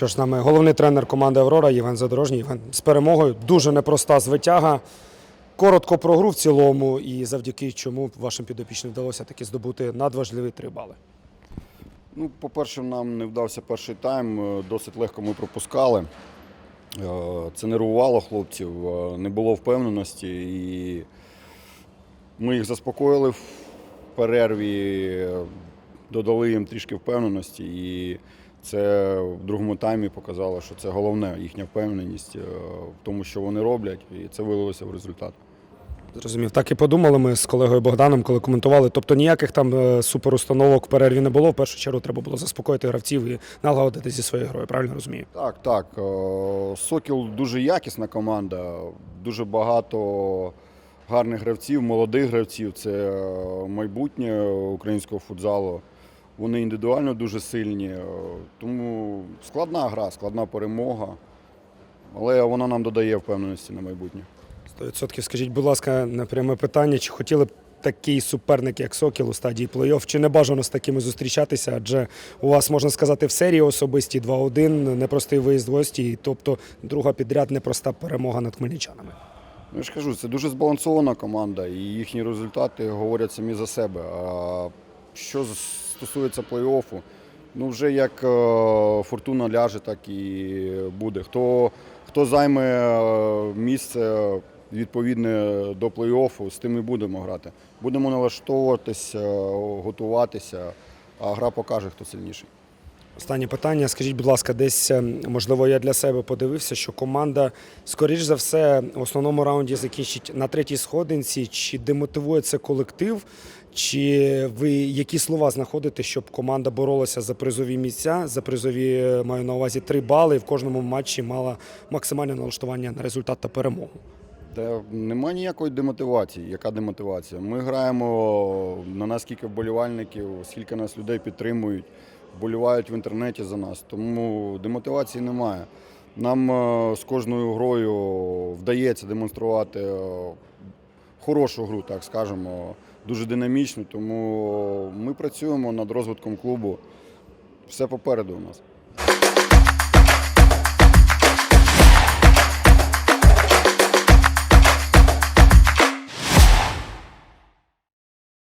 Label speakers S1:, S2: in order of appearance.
S1: Що ж нами головний тренер команди Аврора Євген Задорожній. Євген з перемогою. Дуже непроста звитяга. Коротко про гру в цілому, і завдяки чому вашим підопічним вдалося таки здобути надважливі три бали.
S2: Ну, по-перше, нам не вдався перший тайм. е, Досить легко ми пропускали. Е, Це нервувало хлопців, е, не було впевненості. І ми їх заспокоїли в перерві, додали їм трішки впевненості. І це в другому таймі показало, що це головне їхня впевненість е, в тому, що вони роблять, і це вилилося в результат.
S1: Зрозумів, так і подумали ми з колегою Богданом, коли коментували. Тобто ніяких там е, суперустановок в перерві не було. В першу чергу треба було заспокоїти гравців і налагодити зі своєю грою. Правильно розумію?
S2: Так, так. Е, Сокіл дуже якісна команда, дуже багато гарних гравців, молодих гравців. Це майбутнє українського футзалу. Вони індивідуально дуже сильні. е, Тому складна гра, складна перемога. Але вона нам додає впевненості на майбутнє.
S1: 100% скажіть, будь ласка, на пряме питання, чи хотіли б такий суперник, як Сокіл у стадії плей-офф, чи не бажано з такими зустрічатися? Адже у вас, можна сказати, в серії особисті 2-1, непростий виїзд в гості, тобто друга підряд непроста перемога над хмельничанами.
S2: Ну, я ж кажу, це дуже збалансована команда, і їхні результати говорять самі за себе. А що стосується плей-оффу, ну вже як е, фортуна ляже, так і буде. Хто, хто займе е, місце відповідне до плей-оффу, з тим і будемо грати. Будемо налаштовуватися, готуватися, а гра покаже, хто сильніший.
S1: Останнє питання. Скажіть, будь ласка, десь е, можливо я для себе подивився, що команда, скоріш за все, в основному раунді закінчить на третій сходинці. Чи демотивує це колектив? Чи ви які слова знаходите, щоб команда боролася за призові місця? За призові е, маю на увазі три бали і в кожному матчі мала максимальне налаштування на результат та перемогу?
S2: Та нема ніякої демотивації. Яка демотивація? Ми граємо на нас скільки вболівальників, скільки нас людей підтримують, вболівають в інтернеті за нас. Тому демотивації немає. Нам е, з кожною грою вдається демонструвати е, хорошу гру, так скажемо, дуже динамічно, Тому ми працюємо над розвитком клубу. Все попереду у нас.